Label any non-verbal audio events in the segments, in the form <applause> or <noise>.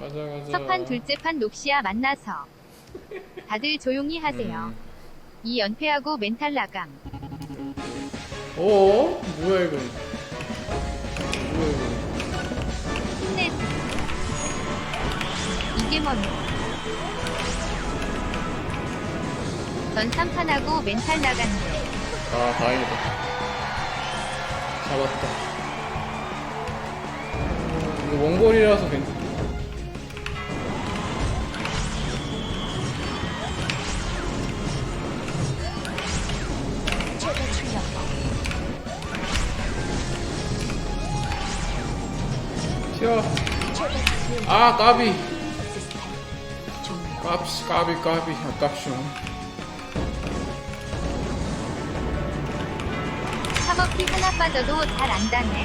가자 가자. 첫판 둘째 판 녹시아 만나서 다들 조용히 하세요. 음. 이 연패하고 멘탈 나감. 어? 뭐야 이거? 뭐야 이거? 이게 뭐냐? 전 3판하고 멘탈 나갔네. 아 다행이다. 잡았다. 어, 이거 원골이라서 괜찮. 아 까비. 까비 까비 까비 아깝쇼. 3억피 하나 빠져도 잘 안 다네.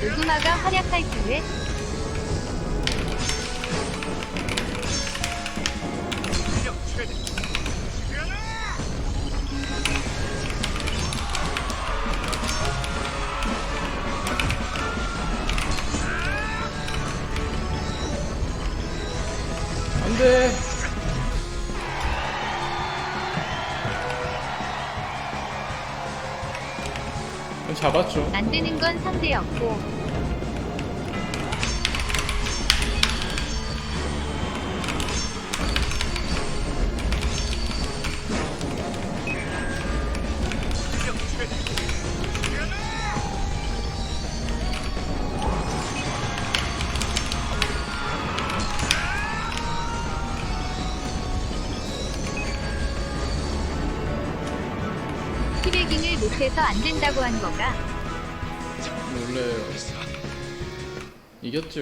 녹음화가 활약할 기회. 안 되는 건 상대였고. 티베깅을 못해서 안 된다고 한 거가 이겼죠.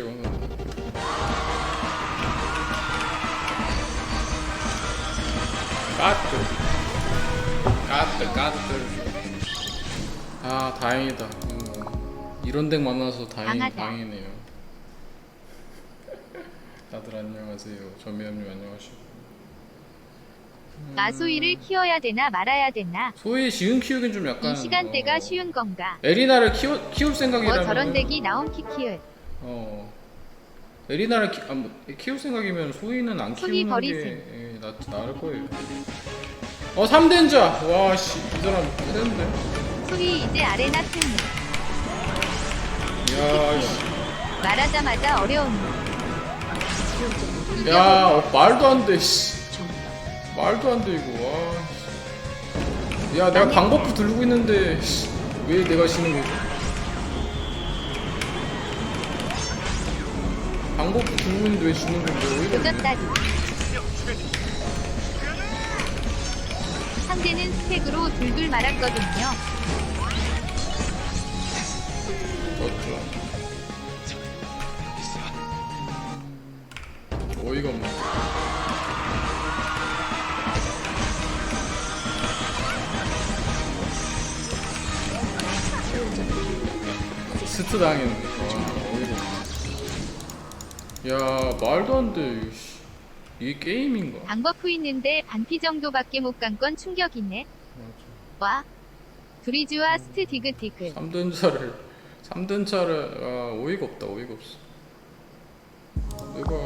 까뜨. 까뜨, 까뜨. 아, 다행이다. 음, 이런 덱 만나서 다행, 강하다. 다행이네요. <laughs> 다들 안녕하세요. 전미연님 안녕하시고. 마소이를 키워야 되나 말아야 되나 소위 지금 키우긴 좀 약간. 이 시간대가 어, 쉬운 건가 에리나를 키워, 키울 생각이라면. 뭐 저런 덱이 나온 키키을 어. 에리나를 키, 아, 뭐, 키울 생각이면 소희는 안 소희 키우는 버리지. 게 예, 나, 나을 거예요. 어, 3덴자! 와, 씨, 이 사람 센데? 소희 이제 아레나 틀리 이야, 씨. 말하자마자 어려운 놈. 야, 어, 말도 안 돼, 씨. 말도 안 돼, 이거, 와. 씨. 야, 내가 방법부 들고 있는데, 씨. 왜 내가 지는 거지? 들고 있는데 왜 지는 건데? 왜 이러지? 조졌다리 상대는 스택으로 둘둘 말았거든요 졌죠. 어이가 없네. 스트 당했네. 야, 말도 안 돼. 씨. 이게 게임인가? 방버프 있는데 반피 정도밖에 못 간 건 충격이네 와 브리즈와 스트 디그 디그 3등차를 3등차를 아, 어이가 없다. 어이가 없어. 내가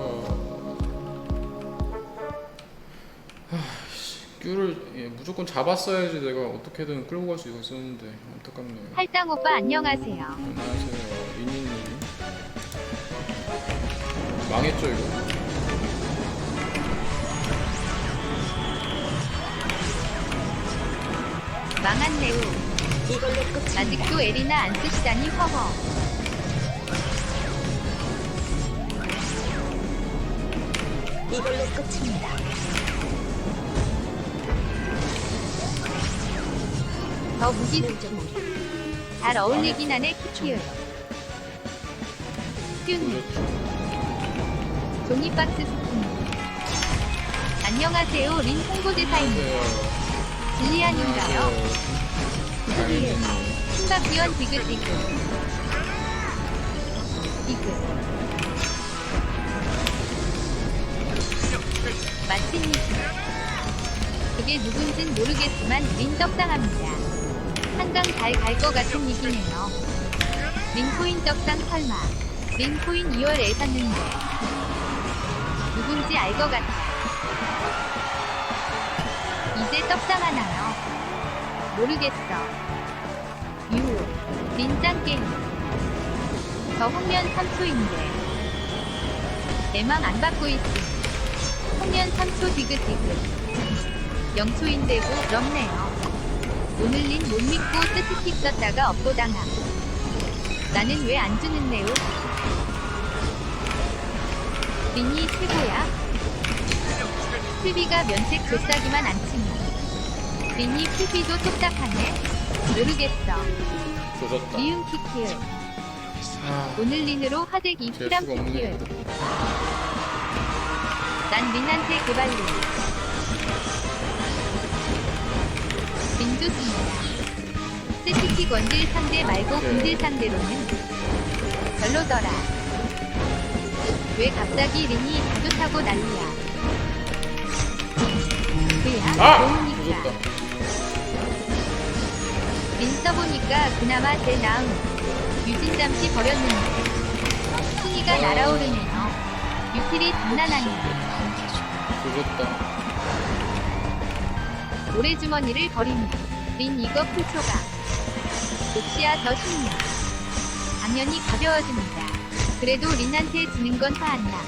하씨, 큐를 예, 무조건 잡았어야지 내가 어떻게든 끌고 갈 수 있었는데 안타깝네요. 할당 오빠 안녕하세요 안녕하세요, 망했죠 이거? 망한 레우 아직도 에리나 안 쓰시다니 허허. 이걸로 끝입니다. 더 무기 잘 어울리긴 하네 뀨니 보셨죠? 종이박스 스푼 안녕하세요 린 홍보대사입니다. 진리안인가요? 당연히. 충각지원 디귿 디귿 마침이지 그게 누군진 모르겠지만 린 떡상합니다 한강 잘 갈 것 같은 얘기네요. 링코인 떡상 설마. 링코인 2월에 샀는데. 누군지 알 것 같아. 이제 떡상하나요? 모르겠어. 유. 린짱 게임. 저 홍면 3초인데. 내맘 안 받고 있음. 홍면 3초 디귿디귿. 0초인데고 부럽네요. 오늘 린 못 믿고 스티킥 썼다가 업보당함. 나는 왜 안 주는 네오? 린이 최고야? TV가 면책 조싸기만 안 치니. 린이 TV도 똑딱하네? 모르겠어. 조졌다. 리움 키키을. 아, 오늘 린으로 하대기 피람 재수가 없네. 키키을. 난 린한테 개발린. 민주습니다. 세티킥 원딜 상대 말고. 공딜 상대로는 별로더라. 왜 갑자기 린이 자주 타고 난리야? 그야 아! 좋으니까. 조졌다. 린 써보니까 그나마 제일 나음. 유진 잠시 버렸는데 순위가 어. 날아오르네요. 유틸이 장난 아니야. 조졌다. 모래 주머니를 버린다. 린 이거 풀초가. 녹시야 더 쉽네. 당연히 가벼워집니다. 그래도 린한테 지는 건 화 안 나.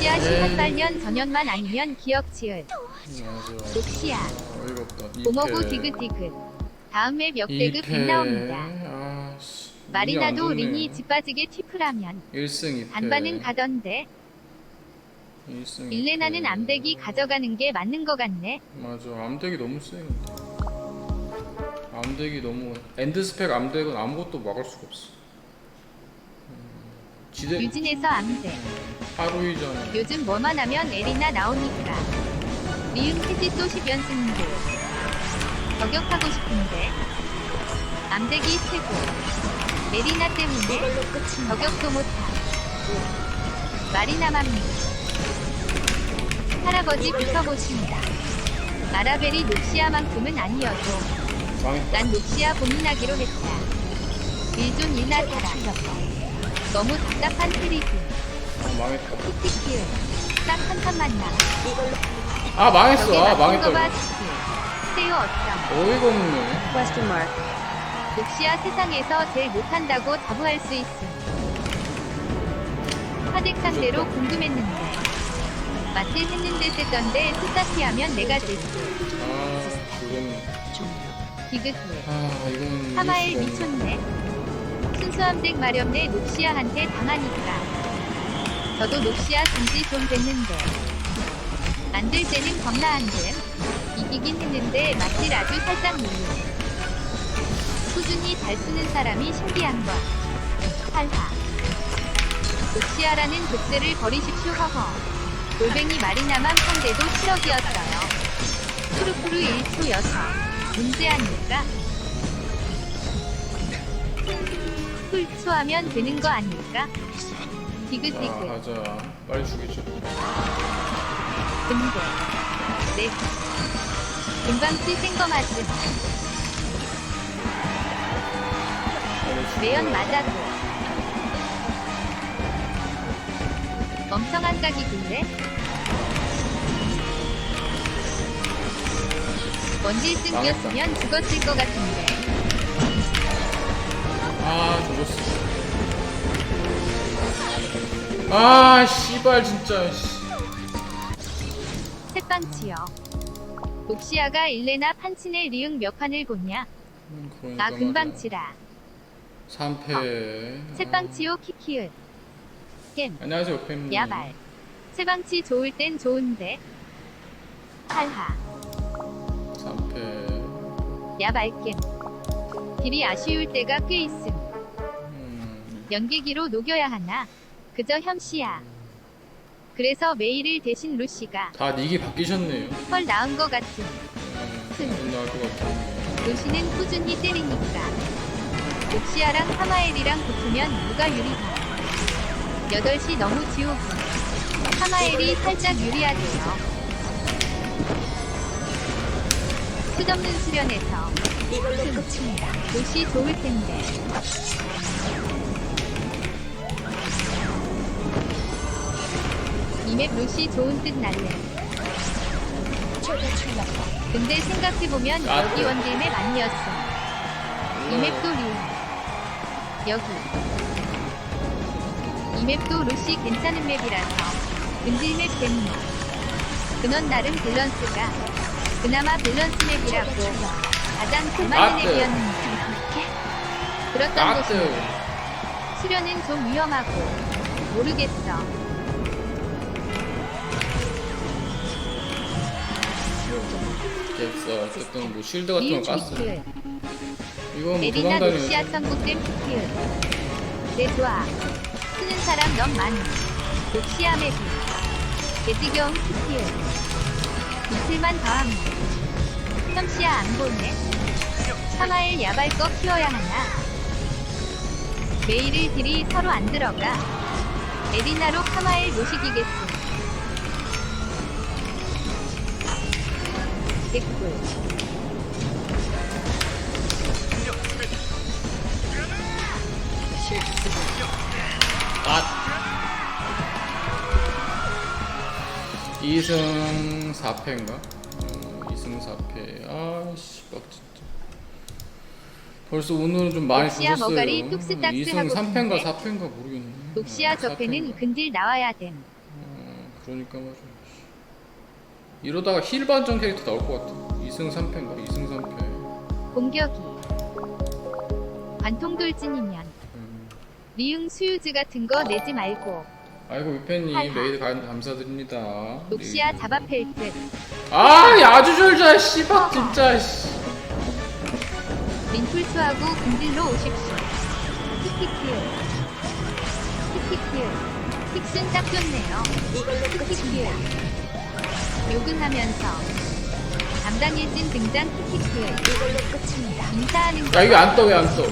에이. 18년 전년만 아니면 기억 지을. 어이가 없다. 고모고 이패. 디귿디귿. 다음 맵 역대급 이패. 100 나옵니다. 아, 씨. 마리나도 린이 좋네. 집 빠지게 튀프라면 1승 2패. 반반은 가던데 1승 일레나는 2패. 암대기 가져가는 게 맞는 것 같네. 맞아. 암대기 너무 세. 근데. 암대기 너무 엔드 스펙 암대는 아무것도 막을 수가 없어. 음, 지대 유진에서 암대. 하루이잖아. 요즘 뭐만 하면 에리나 나오니까. 미음 해지 또 10연승인데. 저격하고 싶은데. 암대기 최고. 에리나 때문에 저격도 못함. 마리나맘니. 할아버지 붙어보십니다. 아라벨이 녹시아만큼은 아니어도. 난 녹시아 고민하기로 했다. 일존 일나 타라. 너무 답답한 트리즈. 아, 망했다. 티티키을. 딱한 칸만 나. 아 망했어. 아 망했다. 세요 어쩜. 어이가 없네. Question mark. 녹시아 세상에서 제일 못한다고 자부할 수 있음. 화덱 상대로 궁금했는데. 마틸 했는데 쓰던데 스타키 하면 내가 되지. 아 죽었네. 디귿. 아 이건 하마엘. 미쳤네. 순수함 덱 마련내 녹시아한테 당하니까. 저도 녹시아 준지 좀 됐는데. 안될 때는 겁나 안 됨. 이기긴 했는데 마틸 아주 살짝 밀림. 꾸준히 잘 쓰는 사람이 신기한 거. 팔하. 녹시아라는 독세를 버리십시오 허허. 골뱅이 마리나만 상대도 7억이었어요. 푸르푸르 1초 여서. 문제 아닐까? 훌초하면 되는 거? 자 디귿디귿. 가자. 빨리 죽이죠. 근데. 네. 금방치 센거 맞음. 빨리 죽여. 매연 맞아도. 멍청한 각이길래? 원딜 승이었으면 죽었을 것 같은데. 아 죽었어. 아 씨발 진짜. 씨. 새빵치요. 녹시아가 일레나 판친의 리응 몇 판을 보냐? 음, 나 말이야. 금방 치라. 3패. 새빵치요 키키을. 겜. 안녕하세요 팬님. 야발. 새방치 좋을 땐 좋은데. 할하. 3패. 야발겜. 길이 아쉬울 때가 꽤 있음. 음, 연기기로 녹여야 하나. 그저 현씨야. 그래서 메일을 대신 루시가 다 닉이 바뀌셨네요. 헐 나은 것 같음. 음, 나을 것 같아. 루시는 꾸준히 때리니까. 옥시아랑 하마엘이랑 붙으면 누가 유리하. 8시 너무 지옥이. 하마엘이 살짝 유리하대요. 끝없는 수련에서 이걸로 끝입니다. 옷이 좋을 텐데. 이맵 롯이 좋은 뜻 날래. 최대 출력. 근데 생각해보면 아, 여기 그래. 원게임의 아니었어. 이 맵도 류. 여기. 이 맵도 롯이 괜찮은 맵이라서. 근질맵 뱀노. 근원 나름 밸런스가 그나마 밸런스 맵이라고 가장 그 맞는 나트. 맵이었는데. 그렇단 나트 것이 수련은 좀 위험하고 모르겠어. 됐어 어쨌든 뭐 쉴드 같은 거 깠어. 이건 뭐 에리나 도망다니는 루시아 천국댐 피크. 네 좋아. 쓰는 사람 너무 많이. 루시아 맵이. 개지경 피크. 이틀만 더 하면. 첨시야 안 보네. 사마일 야발 거 키워야 하나. 메일을 딜이 서로 안 들어가. 에리나로 카마일 모시기겠어. 개꿀. 아 2승 4패인가? 어, 2승 4패 아씨 빡 진짜 벌써 오늘은 좀 많이 머가리 뚝스 딱스 2승 하고 3패인가 싶은데. 4패인가 모르겠네 녹시아 어, 접해는 4패인가. 근딜 나와야 됨. 어, 그러니까 말이야 이러다가 힐 반전 캐릭터 나올 것 같아 2승 3패인가? 2승 3패 공격이 관통 돌진이면 음. 리응 수유즈 같은 거 내지 말고 아이고 위팬님 하하. 메이드 가- 감사드립니다 녹시아 네. 잡아 펠트 아 아주 졸자 씨발 진짜 씨. 린풀수하고 근딜로 오십시오. 키키키요. 키키키요. 픽슨 딱 좋네요. 키키키요. 욕은 하면서 담당일진 등장 키키키요. 이걸로 끝입니다. 인사하는 야 이게 안떠 왜 안 떠?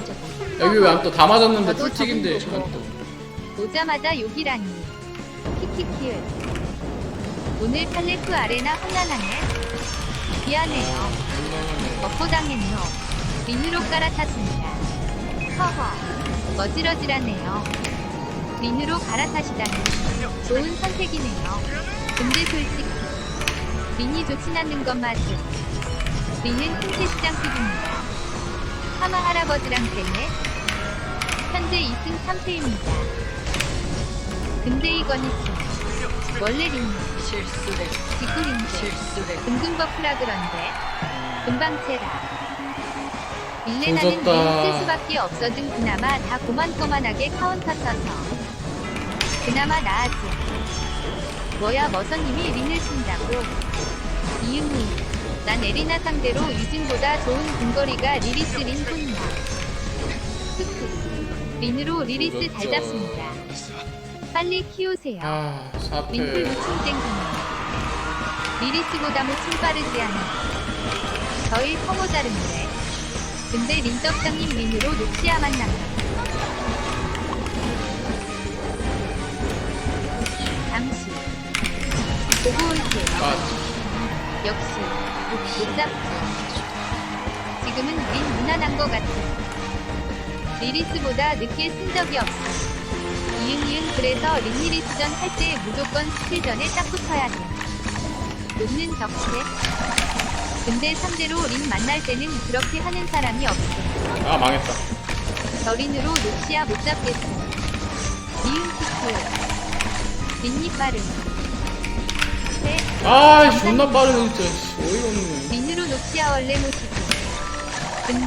여기 왜안 떠? 다 맞았는데 저도 풀틱인데 적은 안 떠. 오자마자 욕이라니. 키키키을. 오늘 팔레프 아레나 혼란하네. 미안해요. 먹고 당했노. 린으로 갈아탔습니다. 허허. 어지러지라네요. 린으로 갈아타시다니. 좋은 선택이네요. 근데 솔직히. 린이 좋진 않는 것 맞음. 린은 흰채 시장 피부입니다. 하마 할아버지랑 때문에 현재 2승 3패입니다. 근데 이건 있어. 원래 린이 실수를 지구린데 금금 버프라 그런데 금방 채라. 일레나는 조졌다. 린쓸 수밖에 없어든 그나마 다 고만고만하게 카운터 쳐서 그나마 나아지. 뭐야 머선님이 린을 쓴다고. 이응이 난 에리나 상대로 유진보다 좋은 근거리가 리리스 린 뿐이야. 흑흑. 린으로 리리스 잘 잡습니다. 빨리 키우세요. 아 4패 무침 땡기네. 리리스보다 무침 빠르지 않아. 저희 성호자른데. 근데 린떡장님 린으로 녹시아 만난다. 잠시. 보고 올게요. 아 역시. 못 잡죠. 지금은 린 무난한 것 같아. 리리스보다 늦게 쓴 적이 없어. 이응 이응 그래서 린리리스전 할 때 무조건 스킬전에 딱 붙어야 돼. 높는 적체. 근데 상대로 린 만날 때는 그렇게 하는 사람이 없어. 아, 망했다 저 린으로 녹시아 못 잡겠어. 이응 피크. 린이 빠름. 네, 아 존나 빠르네 진짜 씨, 어이가 없네 린으로 녹시아 원래 모시고. 근데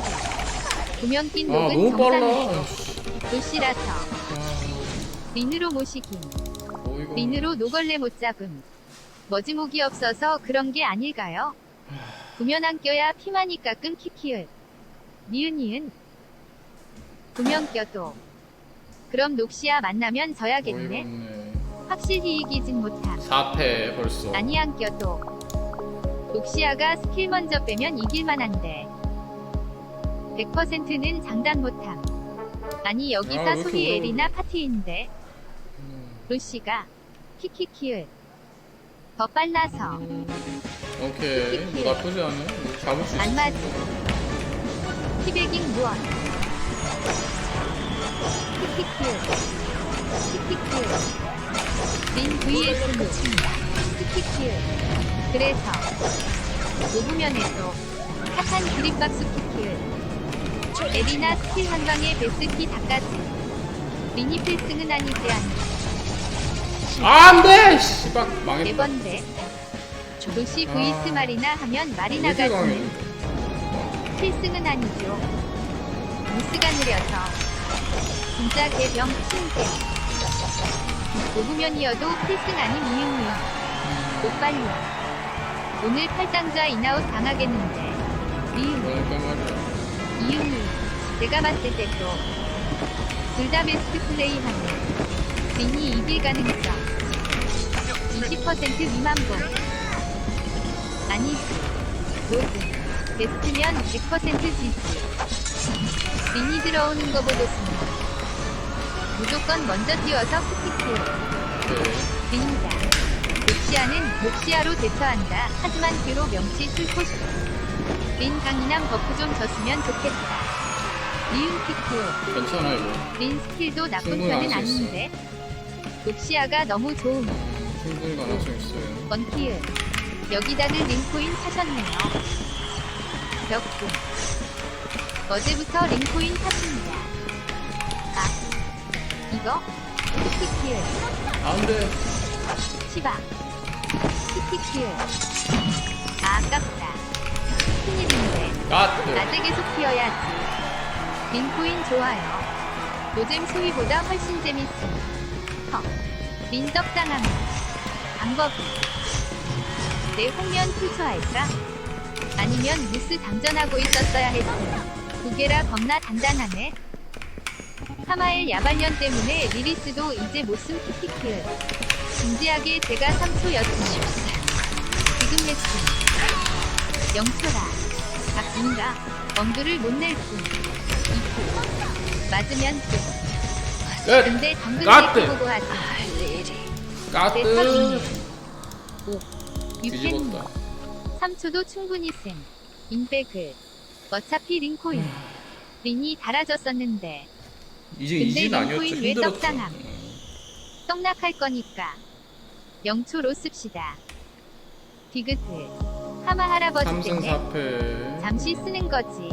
구명 낀 아 녹은 너무 빨라 정상이고 씨. 녹시라서 아, 린으로. 어이가 없네 린으로 노걸레 못 잡음. 머지목이 없어서 그런 게 아닐까요? 구면 안 껴야 피마니까 끊기키을. 니은 니은. 구면 껴도. 그럼 녹시아 만나면 져야겠네. 확실히 이기진 못함. 4패 벌써 아니 안 껴도. 녹시아가 스킬 먼저 빼면 이길만 한데. 100%는 장단 못함. 아니 아, 여기서 왜 이렇게 소리 어려워. 에리나 파티인데. 음. 루시가 키키키을 더 빨라서 오케이 뭐 나쁘지 않네 뭐 잡을 수 있어 안 맞음. 티베깅 무언. 티키큐. 티키큐. 린 vs 무. 티키큐. 그래서 노부면에도 핫한 그립박스 키큐. 에리나 스킬 한 방에 베스키 닦아지. 미니 필승은 아니지 않나. 아, 안돼 씨발 네 망했다 번째. 도시 vs 아. 마리나 하면 마리나가 지는 필승은 아니죠. 무스가 느려서 진짜 개병 신세. 고부면이어도 필승 아닌 이응이응. 못 빨려. 오늘 팔당자 인아웃 당하겠는데. 그러니까 말이야 이응이 제가 봤을 때도 둘 다 베스트 플레이하는 미니 이길 가능성 20% 미만 분 아니지? 로즈 베스트면 100% 지지. 미니 들어오는 거 보겠습니다. 무조건 먼저 뛰어서 스티키요. 오케이 린다 녹시아는 녹시아로 대처한다. 하지만 뒤로 명치 슬포시 린 강인함 버프 좀 줬으면 좋겠다. 리은 피크 괜찮아 이거. 린 스킬도 나쁜 충분히 편은 있어. 아닌데. 녹시아가 너무 좋음 충분히 가능성 있어요. 원키을 여기다는 링코인 사셨네요. 벽금 어제부터 링코인 샀습니다. 아 이거? 스티키을 안돼. 치바. 스티키을 아 아깝다. 큰일인데. 까뜨 낮에 계속 튀어야지. 링코인 좋아요. 노잼 소위보다 훨씬 재밌음 헉 민덕당함 방법이 내 홍면 풀초할까? 아니면 무스 당전하고 있었어야 했음 두 개라 겁나 단단하네 하마엘 야발년 때문에 리리스도 이제 못쓴 키키키을 진지하게 제가 3초였음 지금 했음 영초라 박인가 멍두를 못 낼 뿐. 이프 맞으면 끝. 끝 근데 당근 까뜨. 보고 하지. 까뜨 네, 5 6캔 뒤집었다 3초도 충분히 쌤. 인백을. 어차피 링코인. 링이 달아졌었는데 이제 근데 이진 아니었죠 링코인 왜 힘들었죠 떡상함? 떡락할 거니까. 0초로 씁시다. 디귿을. 하마 할아버지 3승 때문에 4패 잠시 쓰는 거지.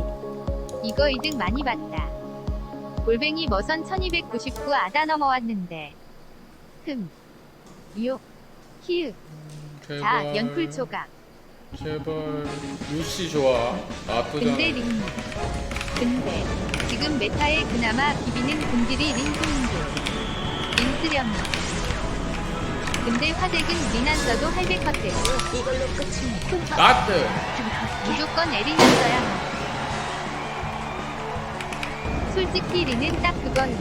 이거 이득 많이 봤다. 골뱅이 머선 1299 아다 넘어왔는데. 흠. 요. 히읗. 자, 제발 연풀 조각. 제발 루시 좋아 나쁘잖아 근데 링. 근데 지금 메타에 그나마 비비는 공들이 링크인데. 링스렴. 근데 화덱은 링안 써도 할배 컷되고 이걸로 끝입니다. 까뜨 무조건 에린 써야 해. 솔직히 리는 딱 그건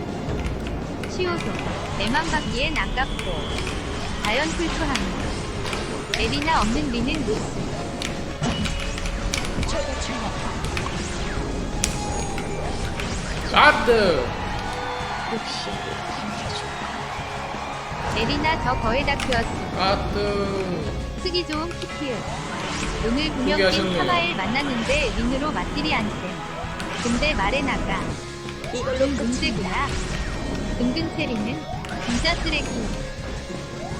치우소 내맘 받기엔 아깝고 자연 풀초합니다 에리나 없는 리는 출력. 까뜨 혹시. 에리나 저 거의 다 키웠어 까뜨 쓰기 좋은 키티을 오늘 분명히 포기하셨네요. 카마엘 만났는데 린으로 맞들이 안됨 근데 말해 나가 이걸로 좀. 문제구나 은근 체리는 진짜 쓰레기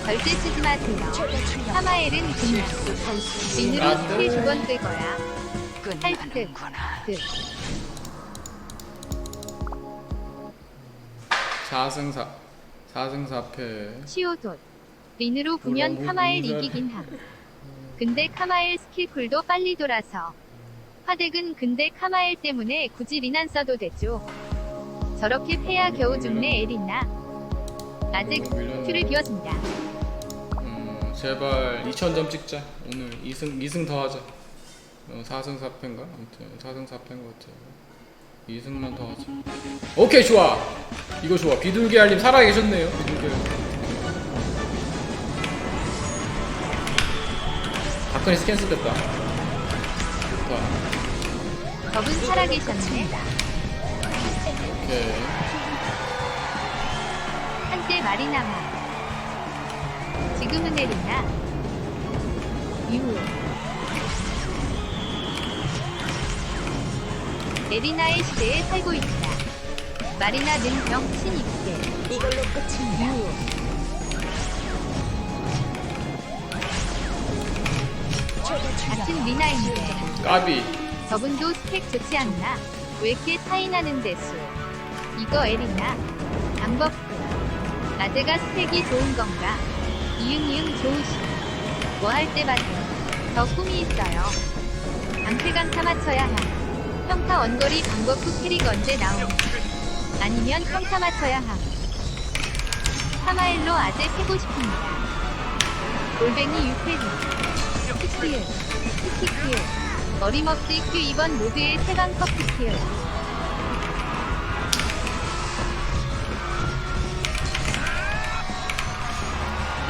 절대 쓰지 마세요 저도 출력. 카마엘은 그냥 선수 린으로 나도. 스킬 두번 쓸 거야. 할듯 듯. 4승 4 4승 4패. 치오돈 린으로 보면 카마엘 이기긴 함. 근데 카마엘 스킬 쿨도 빨리 돌아서 화덱은 근데 카마엘 때문에 굳이 린 안 써도 되죠. 저렇게 패야 겨우 죽네 에리나. 아직. 큐를 비웠습니다. 음, 제발 2000점 찍자. 오늘 2승 2승 더 하자. 어, 4승 4패인가? 아무튼 4승 4패인 것 같아요. 2승만 더 하자. 오케이 좋아. 이거 좋아. 비둘기 알림 살아 계셨네요 비둘기 알림. 박근혜 스캔스 됐다. 좋다. 법은 살아계셨네. 오케이. 한때 마리나마 지금은 내린다. 유. 에리나의 시대에 살고 있다. 마리나 는병 신입계. 이걸로 끝입니다. 유. 같은 리나인데 까비 저분도 스펙 좋지 않나? 왜 이렇게 타인하는 대수? 이거 에리나 방법 아재가 스펙이 좋은 건가? 이응 이응 좋으시. 뭐 할 때 봐도 더 꿈이 있어요. 강태강타 맞춰야 함. 평타 원거리 방법 후 캐릭 언제 나옴? 아니면 평타 맞춰야 함. 사마일로 아재 패고 싶습니다. 골뱅이 유패리. 스키을. 스키키을. 어림없이 큐 이번 모드의 최강 커피키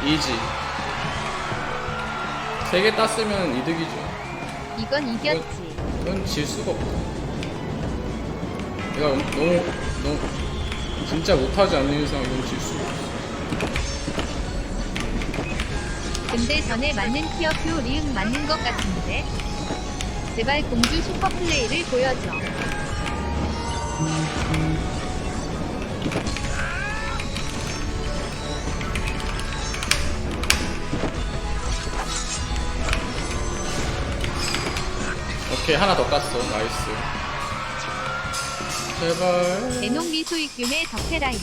이지 세 개 땄으면 이득이죠 이건 이겼지. 이건 질 수가 없다 내가 너무 너무 진짜 못하지 않는 이상 이건 질 수가 없어 근데 전에 맞는 티어표 리응 맞는 것 같은데? 제발 공주 슈퍼 플레이를 보여줘. 오케이 하나 더 깠어 나이스 제발 대농 미소익균의 덕태라인.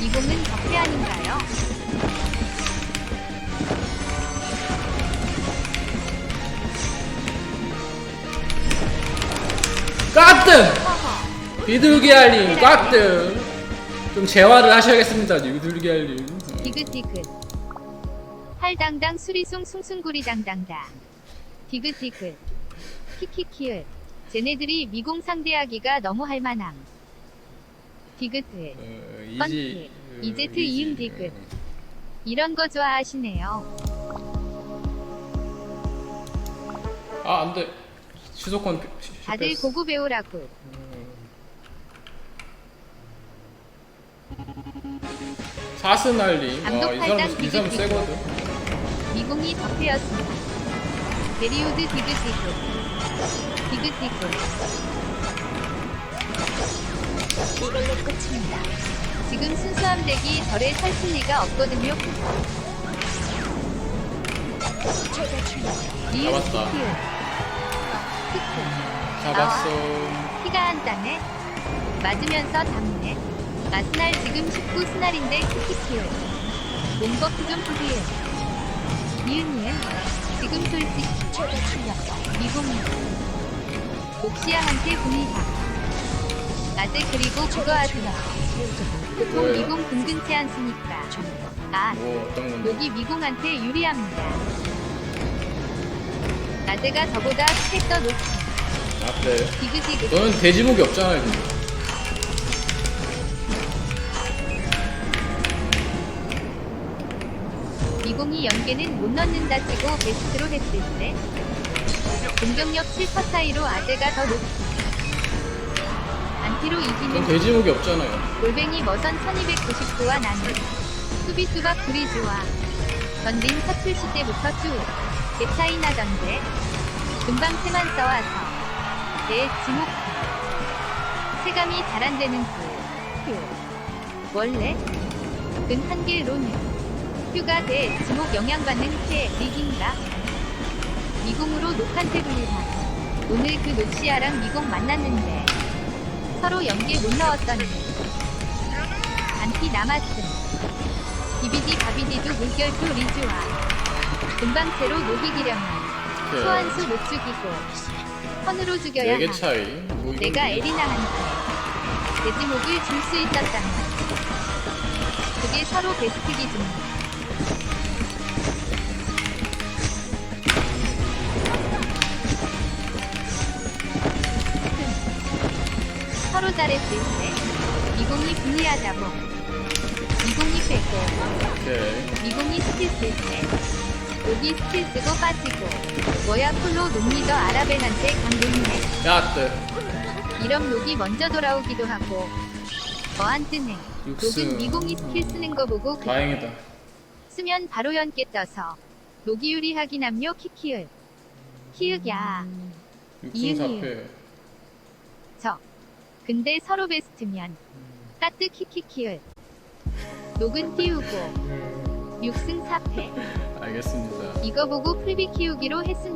이공은 덕태 아닌가요? 허허. 비둘기 알림 깍등 좀 재활을 하셔야겠습니다 알림 디귿디귿. 팔당당 수리숭 숭숭구리당당다. 디귿디귿. 키키키을. 쟤네들이 미공 상대하기가 너무 할만함. 디귿을. 어, 펀치. 어, 이제트 이응 디귿. 이런 거 좋아하시네요. 아 안돼 다들 실패했어. 고구 배우라고. 알림 감독 와이 사람 이 사람 세거든 미공이 덕태였습니다. 베리우드 디귿디귿. 디귿디귿. 이걸로 끝입니다. 지금 순수함 덱이 절에 설칠 리가 없거든요. 최대 출력. 리은 잡았다. 잡았어 피가 한 땀에 맞으면서 담네. 아스날 지금 19 스날인데 키키키을. 몸버프 좀 푸기을. 니은이은 지금 솔직히 최대 출력. 미공이 옥시아한테 분이다. 아재 그리고 그거 하지마. 보통? 미공 금근치 않습니까? 아, 뭐 여기 미공한테 유리합니다. 아재가 저보다 스택 더 높지. 아 그래 디귿디귿. 너는 돼지목이 없잖아요 근데 미공이 연계는 못 넣는다 치고 베스트로 했을 때 공격력 7% 차이로 아재가 더 높지. 안티로 넌 이기는 돼지목이 없잖아요 골뱅이 머선 1299와 나는 수비 수박 둘이 좋아. 던린 서출 시대부터 쭉. 개 차이 나던데. 금방 채만 써와서. 내 지목. 체감이 잘 안 되는 그. 표. 원래. 근 한개 로는. 휴가 대 지목 영향받는 새 리긴가? 미공으로 녹한테 불리함. 오늘 그 녹시아랑 미공 만났는데. 서로 연계 못 넣었더니. 안티 남았음. 비비디 바비디도 물결표 리즈와 금방채로 녹이기려면 오케이 소환수 못 죽이고 선으로 죽여야 네개 함. 차이 뭐 이건 내가 뭐- 에리나한테 돼지목을 줄수 말이야. 그게 서로 베스트 기준. 서로 잘했을 때 미공이 분리하자고. 미공이 빼고 오케이. 미공이 스킬 쓸때 여기 스킬 쓰고 빠지고 뭐야 폴로 녹리더 아라벤한테 강동네. 야뜨 이런 녹이 먼저 돌아오기도 하고 더안 뜨네 육수. 녹은 미공이 스킬 쓰는 거 보고 그 다행이다. 쓰면 바로 연계 떠서 노기유리 하긴 남요 키키을. 키읔야. 6승 이응이응. 4패. 저 근데 서로 베스트면. 따뜻 키키키을. 녹은 띄우고. 6승 4패 알겠습니다. 이거 보고 풀비 키우기로 했습니다.